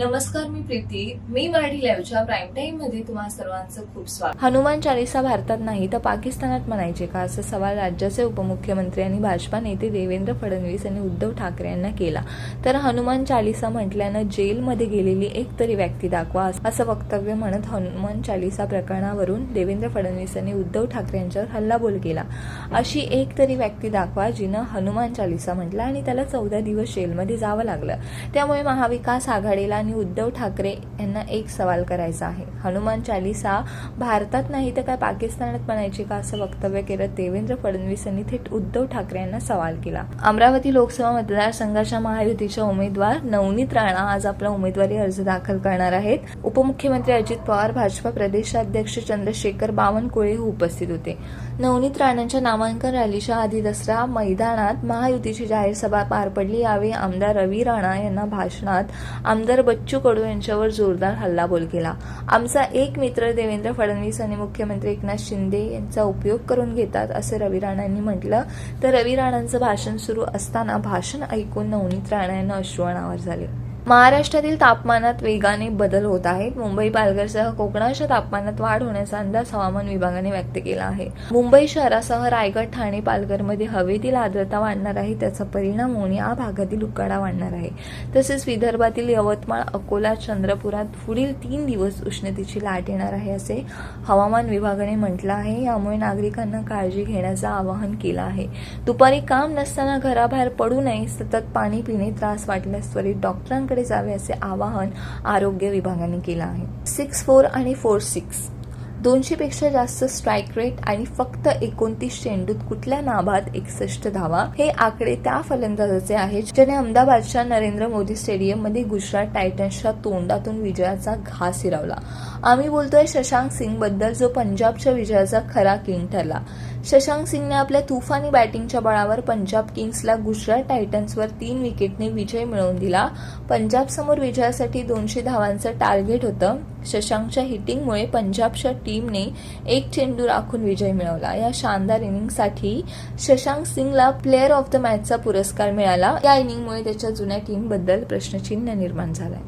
नमस्कार मी प्रीती. मी मराठी लाईव्हच्या प्राईम टाईममध्ये तुम्हा सर्वांचं खूप स्वागत. हनुमान चालीसा भारतात नाही तर पाकिस्तानात म्हणायचे का? असा सवाल राज्याचे उपमुख्यमंत्री आणि भाजपा नेते देवेंद्र फडणवीस यांनी उद्धव ठाकरे यांना केला. तर हनुमान चालीसा म्हटल्यानं जेलमध्ये गेलेली एक तरी व्यक्ती दाखवा असं वक्तव्य म्हणत हनुमान चालीसा प्रकरणावरून देवेंद्र फडणवीस यांनी उद्धव ठाकरे यांच्यावर हल्लाबोल केला. अशी एक तरी व्यक्ती दाखवा जिनं हनुमान चालीसा म्हटलं आणि त्याला चौदा दिवस जेलमध्ये जावं लागलं. त्यामुळे महाविकास आघाडीला आणि उद्धव ठाकरे यांना एक सवाल करायचा आहे. हनुमान चालिसा भारतात नाही तर काय पाकिस्तानात म्हणायची का असं वक्तव्य केलं? देवेंद्र फडणवीस यांनी थेट उद्धव ठाकरे यांना सवाल केला. अमरावती लोकसभा मतदारसंघाच्या महायुतीच्या उमेदवार नवनीत राणा आज आपला उमेदवारी अर्ज दाखल करणार आहेत. उपमुख्यमंत्री अजित पवार भाजपा प्रदेशाध्यक्ष चंद्रशेखर बावनकुळे हे उपस्थित होते. नवनीत राणांच्या नामांकन रॅलीच्या आधी दसरा मैदानात महायुतीची जाहीर सभा पार पडली. यावेळी आमदार रवी राणा यांना भाषणात आमदार बच्चू कडू यांच्यावर जोरदार हल्लाबोल केला. आमचा एक मित्र देवेंद्र फडणवीस आणि मुख्यमंत्री एकनाथ शिंदे यांचा उपयोग करून घेतात असे रवी राणांनी म्हटलं. तर रवी राणांचं भाषण सुरू असताना भाषण ऐकून नवनीत राणा यांना अश्रू अनावर झाले. महाराष्ट्रातील तापमानात वेगाने बदल होत आहेत. मुंबई पालघरसह कोकणाच्या तापमानात वाढ होण्याचा अंदाज हवामान विभागाने व्यक्त केला आहे. मुंबई शहरासह रायगड ठाणे पालघरमध्ये हवेतील आर्द्रता वाढणार आहे. त्याचा परिणाम होऊन या भागातील उकाडा वाढणार आहे. तसेच विदर्भातील यवतमाळ अकोला चंद्रपुरात पुढील तीन दिवस उष्णतेची लाट येणार आहे असे हवामान विभागाने म्हटलं आहे. यामुळे नागरिकांना काळजी घेण्याचं आवाहन केलं आहे. दुपारी काम नसताना घराबाहेर पडू नये सतत पाणी पिणे त्रास वाटल्यास त्वरित डॉक्टरांकडे जावे असे आवाहन आरोग्य विभागाने केलं आहे. सिक्स फोर आणि फोर सिक्स. दोनशेपेक्षा जास्त स्ट्राईक रेट आणि फक्त एकोणतीस चेंडूत कुठल्या नाभात एकसष्ट धावा हे आकडे त्या फलंदाजाचे आहेत ज्याने अहमदाबादच्या नरेंद्र मोदी स्टेडियममध्ये गुजरात टायटन्सच्या तोंडातून विजयाचा घास हिरावला. आम्ही बोलतोय शशांक सिंगबद्दल जो पंजाबच्या विजयाचा खरा किंग ठरला. शशांक सिंगने आपल्या तुफानी बॅटिंगच्या बळावर पंजाब किंग्सला गुजरात टायटन्सवर तीन विकेटने विजय मिळवून दिला. पंजाबसमोर विजयासाठी दोनशे धावांचं टार्गेट होतं. शशांकच्या हिटिंगमुळे पंजाबच्या टीमने एक चेंडू राखून विजय मिळवला. या शानदार इनिंगसाठी शशांक सिंगला प्लेअर ऑफ द मॅचचा पुरस्कार मिळाला. या इनिंगमुळे त्याच्या जुन्या टीमबद्दल प्रश्नचिन्ह निर्माण झालाय.